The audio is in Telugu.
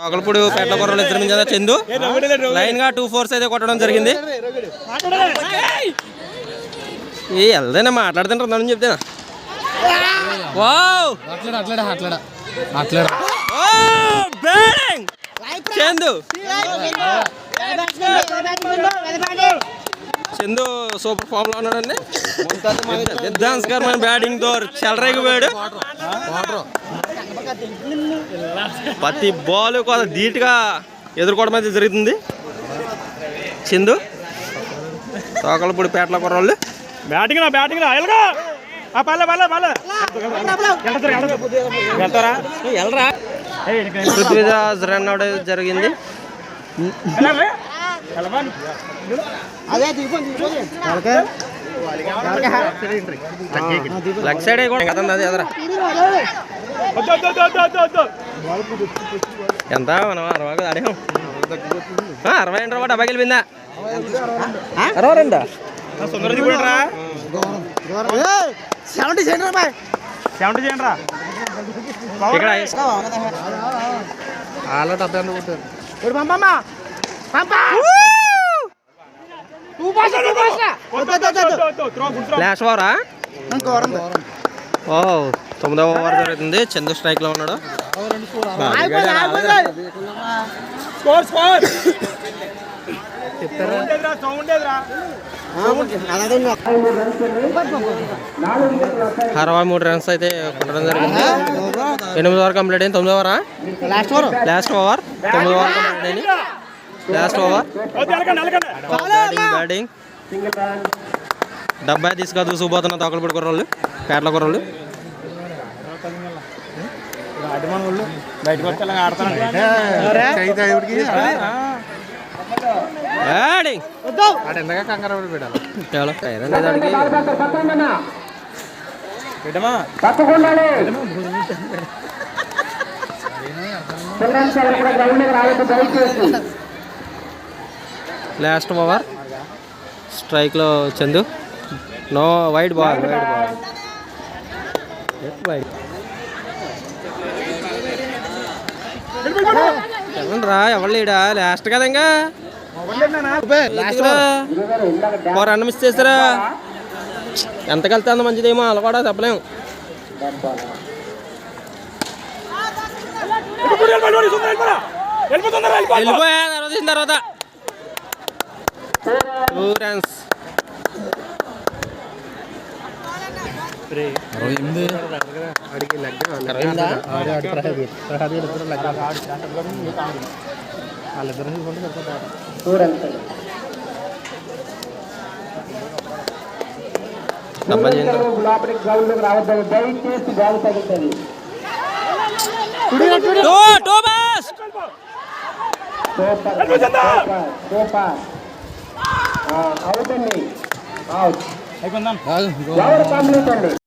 తోకలపూడి పేట్ల కూరలు ఇద్దరు మీద చందు? లైన్గా టూ ఫోర్స్ అయితే కొట్టడం జరిగింది. ఏ వెళ్దానే మాట్లాడుతుంటారు చెప్తాను? వావ్! అట్లడా అట్లడా అట్లడా. అట్లడా. ఓ బ్యాటింగ్ చందు! చందు సూపర్ ఫామ్లో ఉన్నాడండి విధ్వంసకరమైన బ్యాటింగ్తో చెలరేగి పోయాడు ప్రతి బాల్ కొంత ధీటుగా ఎదుర్కోవడం అయితే జరుగుతుంది. చందు తోకలపూడి పేటల కుర్రోళ్ళు బ్యాటింగ్ రా బ్యాటింగ్ రా ఎల్గా ఆ పల్లె పల్లె పల్లె వెళ్తారా ఎల్రా పృథ్వీరాజ్ రన్ అవుట్ అయితే జరిగింది. లెగ్ సైడ్ కూడా కదండి అది ఎదరా. ఎంత మనం అరవై అడిగాం ఆ, అరవై రెండు రూపాయలు డబ్బా గెలిపిందా అరవై రెండా సెవెంటీ చేయండి రా సెవెంటీ చేయండి రా ఇక్కడ వాళ్ళ డబ్బై కొట్టారు ఇప్పుడు పంపమ్మ పంప ఓ తొమ్మిదవ ఓవర్ జరుగుతుంది. చందు స్ట్రైక్లో ఉన్నాడు స్కోర్ స్కోర్. సౌండ్ రా అరవై మూడు రన్స్ అయితే కొట్టడం జరిగింది. ఎనిమిది ఓవర్ కంప్లీట్ అయింది. తొమ్మిది ఓవరా? Last over. Last over. తొమ్మిది ఓవర్ కంప్లీట్ అయింది లాస్ట్ ఓవర్. బ్యాటింగ్ బ్యాటింగ్ డెబ్బై తీసుకు దూసుకుపోతున్న తోకలపూడి కుర్రోళ్ళు పేటల కుర్రోళ్ళు. బయటకు వచ్చి ఆడతాను కంగారు పెట్టాలి last over స్ట్రైక్లో Chandu. No wide ball wide ball wide రా ఎవరు లేడా? లాస్ట్ కదా ఇంకా? ఓ రన్ మిస్ చేస్తారా ఎంతకి వెళ్తే అంత మంచిదేమో అలా కూడా చెప్పలేము వెళ్ళిపోయా తర్వాత టూ రన్స్ అరవై ఎనిమిది. అడిగి లెక్క ఆడి ఆడి ప్రహాద్ ప్రహాద్ ఇద్దరు లెక్క? వాళ్ళిద్దరు చూసుకుంటే సరిపోతారు డబ్బా చేయండి టూ టూ బాస్! అయిపోయిందా. కాదు, ఇంకో